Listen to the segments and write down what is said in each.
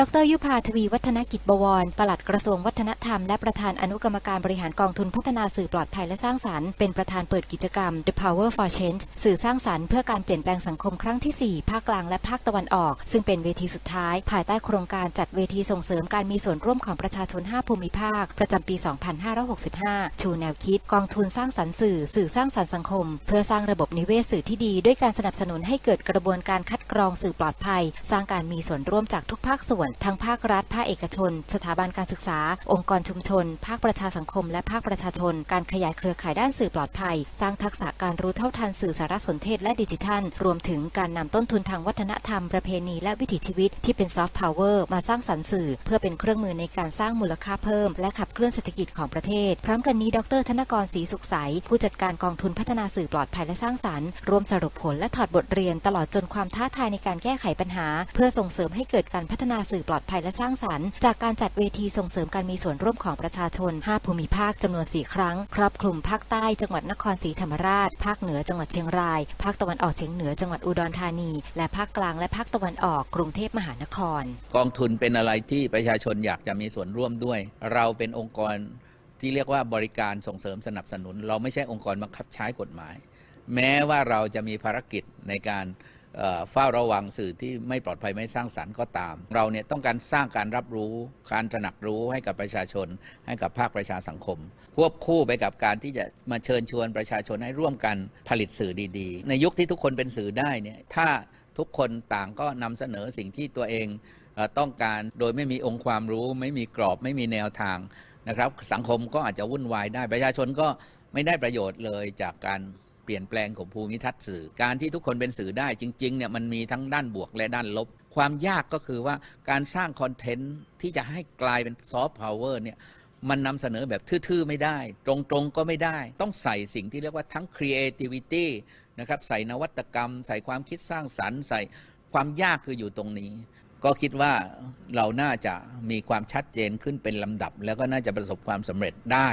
ดรยุพาทวีวัฒนกิจบวร ปลัดกระทรวงวัฒนธรรม และประธานอนุกรรมการบริหารกองทุนพัฒนาสื่อปลอดภัยและสร้างสรรค์ เป็นประธานเปิดกิจกรรม The Power for Change สื่อสร้างสรรค์เพื่อการเปลี่ยนแปลงสังคมครั้งที่ 4 ภาคกลางและภาคตะวันออก ซึ่งเป็นเวทีสุดท้าย ภายใต้โครงการจัดเวทีส่งเสริมการมีส่วนร่วมของประชาชน 5 ภูมิภาค ประจำปี 2565 ชูแนวคิด กองทุนสร้างสรรค์สื่อ สื่อสร้างสรรค์สังคม เพื่อสร้างระบบนิเวศสื่อที่ดี ด้วยการสนับสนุนให้เกิดกระบวนการคัดกรองสื่อปลอดภัย สร้างการมีส่วนร่วมจากทุกภาคส่วนทั้งภาครัฐ ภาคเอกชน สถาบันการศึกษา องค์กรชุมชน ภาคประชาสังคม และภาคประชาชน การขยายเครือข่ายด้านสื่อปลอดภัย สร้างทักษะการรู้เท่าทันสื่อสารสนเทศและดิจิทัล รวมถึงการนำต้นทุนทางวัฒนธรรมประเพณีและวิถีชีวิตที่เป็นซอฟต์พาวเวอร์มาสร้างสรรค์สื่อ เพื่อเป็นเครื่องมือในการสร้างมูลค่าเพิ่ม และขับเคลื่อนเศรษฐกิจของประเทศ พร้อมกันนี้ ดร ธนกรศรีสุขใส ผู้จัดการกองทุนพัฒนาสื่อปลอดภัยและสร้างสรรค์รวมสรุปผลและถอดบทเรียน ตลอดจนความท้าทายในการแก้ไขปัญหา เพื่อส่งเสริมให้เกิดการพัฒนาสื่อปลอดภัยและสร้างสรรค์ จากการจัดเวทีส่งเสริมการมีส่วนร่วมของประชาชน 5 ภูมิภาคจำนวน 4 ครั้ง ครอบคลุมภาคใต้จังหวัดนครศรีธรรมราช ภาคเหนือจังหวัดเชียงราย ภาคตะวันออกเฉียงเหนือจังหวัดอุดรธานี และภาคกลางและภาคตะวันออกกรุงเทพมหานคร กองทุนเป็นอะไรที่ประชาชนอยากจะมีส่วนร่วมด้วย เราเป็นองค์กรที่เรียกว่าบริการส่งเสริมสนับสนุน เราไม่ใช่องค์กรบังคับใช้กฎหมาย แม้ว่าเราจะมีภารกิจในการ เฝ้าระวังสื่อที่ไม่ปลอดภัยไม่สร้างสรรค์ก็ตาม เราเนี่ยต้องการสร้างการรับรู้ การตระหนักรู้ให้กับประชาชน ให้กับภาคประชาสังคม ควบคู่ไปกับการที่จะมาเชิญชวนประชาชนให้ร่วมกันผลิตสื่อดีๆ ในยุคที่ทุกคนเป็นสื่อได้เนี่ยถ้าทุกคนต่างก็นำเสนอสิ่งที่ตัวเองต้องการโดยไม่มีองค์ความรู้ ไม่มีกรอบไม่มีแนวทางนะครับ สังคมก็อาจจะวุ่นวายได้ประชาชนก็ไม่ได้ประโยชน์เลยจากการ เปลี่ยนแปลงของภูมิทัศน์สื่อ การที่ทุกคนเป็นสื่อได้จริงๆเนี่ยมันมีทั้งด้านบวกและด้านลบ ความยากก็คือว่าการสร้างคอนเทนต์ที่จะให้กลายเป็นซอฟต์พาวเวอร์เนี่ยมันนำเสนอแบบทื่อๆไม่ได้ ตรงๆก็ไม่ได้ ต้องใส่สิ่งที่เรียกว่าทั้ง creativity นะครับใส่นวัตกรรม ใส่ความคิดสร้างสรรค์ ใส่ความยากคืออยู่ตรงนี้ ก็คิดว่าเราน่าจะมีความชัดเจนขึ้นเป็นลำดับ แล้วก็น่าจะประสบความสำเร็จได้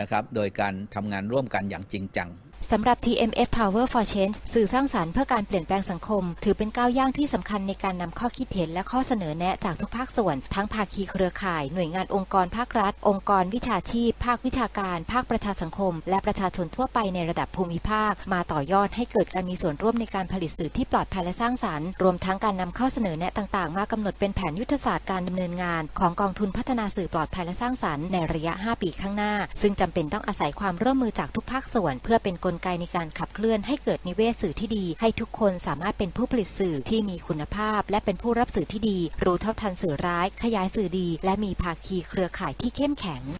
นะครับ โดยการทำงานร่วมกันอย่างจริงจัง สำหรับ TMF Power for Change สื่อสร้างสารรค์เพื่อการเปลี่ยนแปลงสังคม ถือเป็นก้าวย่างที่สำคัญในการนำข้อคิดเห็นและข้อเสนอแนะจากทุกภาคส่วน ทั้งภาคีเครือข่าย หน่วยงานองค์กรภาครัฐ องค์กรวิชาชีพ ภาควิชาการ ภาคประชาสังคม และประชาชนทั่วไปในระดับภูมิภาค มาต่อยอดให้เกิดการมีส่วนร่วมในการผลิตสื่อที่ปลอดภัยและสร้างสรรค์ รวมทั้งการนำข้อเสนอแนะต่างๆ มากำหนดเป็นแผนยุทธศาสตร์การดำเนินงาน ของกองทุนพัฒนาสื่อปลอดภัยและสร้างสรรค์ในระยะ 5 ปีข้างหน้า ซึ่งจำเป็นต้องอาศัยความร่วมมือจากทุกภาคส่วน เพื่อเป็นกลไกในการขับเคลื่อนให้เกิดนิเวศสื่อที่ดี ให้ทุกคนสามารถเป็นผู้ผลิตสื่อที่มีคุณภาพ และเป็นผู้รับสื่อที่ดี รู้เท่าทันสื่อร้าย ขยายสื่อดี และมีภาคีเครือข่ายที่เข้มแข็ง